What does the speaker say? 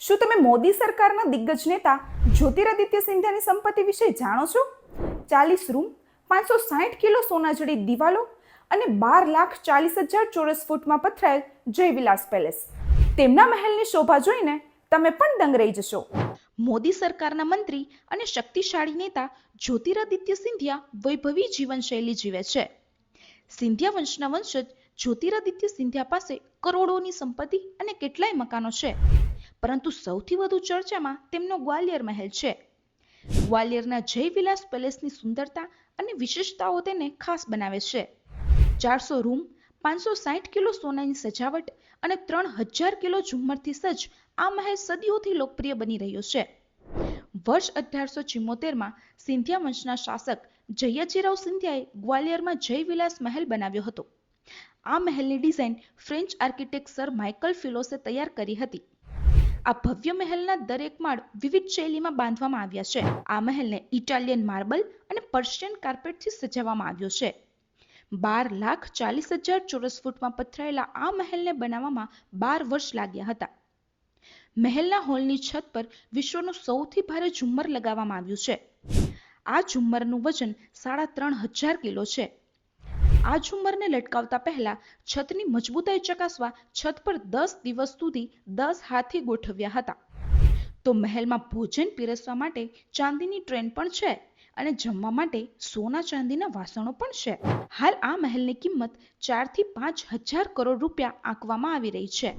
શું તમે મોદી સરકારના દિગ્ગજ નેતા જ્યોતિરાદિત્ય સિંધિયાની સંપત્તિ વિશે જાણો છો? ચાલીસ રૂમ, પાંચસો સાઠ કિલો સોના જડી દિવાલો અને બાર લાખ ચાલીસ હજાર ચોરસ ફૂટમાં પથરાયેલ જયવિલાસ પેલેસ. તેમના મહેલની શોભા જોઈને તમે પણ દંગ રહી જશો. મોદી સરકારના મંત્રી અને શક્તિશાળી નેતા જ્યોતિરાદિત્ય સિંધિયા વૈભવી જીવનશૈલી જીવે છે. સિંધિયા વંશના વંશજ જ્યોતિરાદિત્ય સિંધિયા પાસે કરોડોની સંપત્તિ અને કેટલાય મકાનો છે. પરંતુ સૌથી વધુ ચર્ચામાં તેમનો ગ્વાલિયર મહેલ છે. ગ્વાલિયરના જયવિલાસ પેલેસની સુંદરતા અને વિશેષતાઓ તેને ખાસ બનાવે છે. ચારસો રૂમ, પાંચસો સાઠ કિલો સોનાની સજાવટ અને ત્રણ હજાર કિલો ઝુમ્મરથી સજ્જ આ મહેલ સદીઓથી લોકપ્રિય બની રહ્યો છે. વર્ષ અઢારસો ચિમ્મોતેરમાં સિંધિયા વંશના શાસક જયાજીરાવ સિંધિયાએ ગ્વાલિયરમાં જયવિલાસ મહેલ બનાવ્યો હતો. આ મહેલની design French architect sir Michael Filose તૈયાર કરી હતી. આ ભવ્ય મહેલના દરેક માળ વિવિધ શૈલીમાં બાંધવામાં આવ્યા છે. આ મહેલને ઇટાલિયન માર્બલ અને પર્શિયન કાર્પેટથી સજાવવામાં આવ્યો છે. બાર લાખ ચાલીસ હજાર ચોરસ ફૂટમાં પથરાયેલા આ મહેલને બનાવવામાં બાર વર્ષ લાગ્યા હતા. મહેલના હોલની છત પર વિશ્વનું સૌથી ભારે ઝુમ્મર લગાવવામાં આવ્યું છે. આ ઝુમ્મરનું વજન સાડા ત્રણ હજાર કિલો છે. આ ઝુમ્મરને લટકાવતા પહેલા છતની મજબૂતાઈ ચકાસવા છત પર દસ દિવસ સુધી દસ હાથી ગોઠવ્યા હતા. તો મહેલમાં ભોજન પીરસવા માટે ચાંદીની ટ્રેન પણ છે અને જમવા માટે સોના ચાંદીના વાસણો પણ છે. હાલ આ મહેલની કિંમત ચારથી પાંચ હજાર કરોડ રૂપિયા આંકવામાં આવી રહી છે.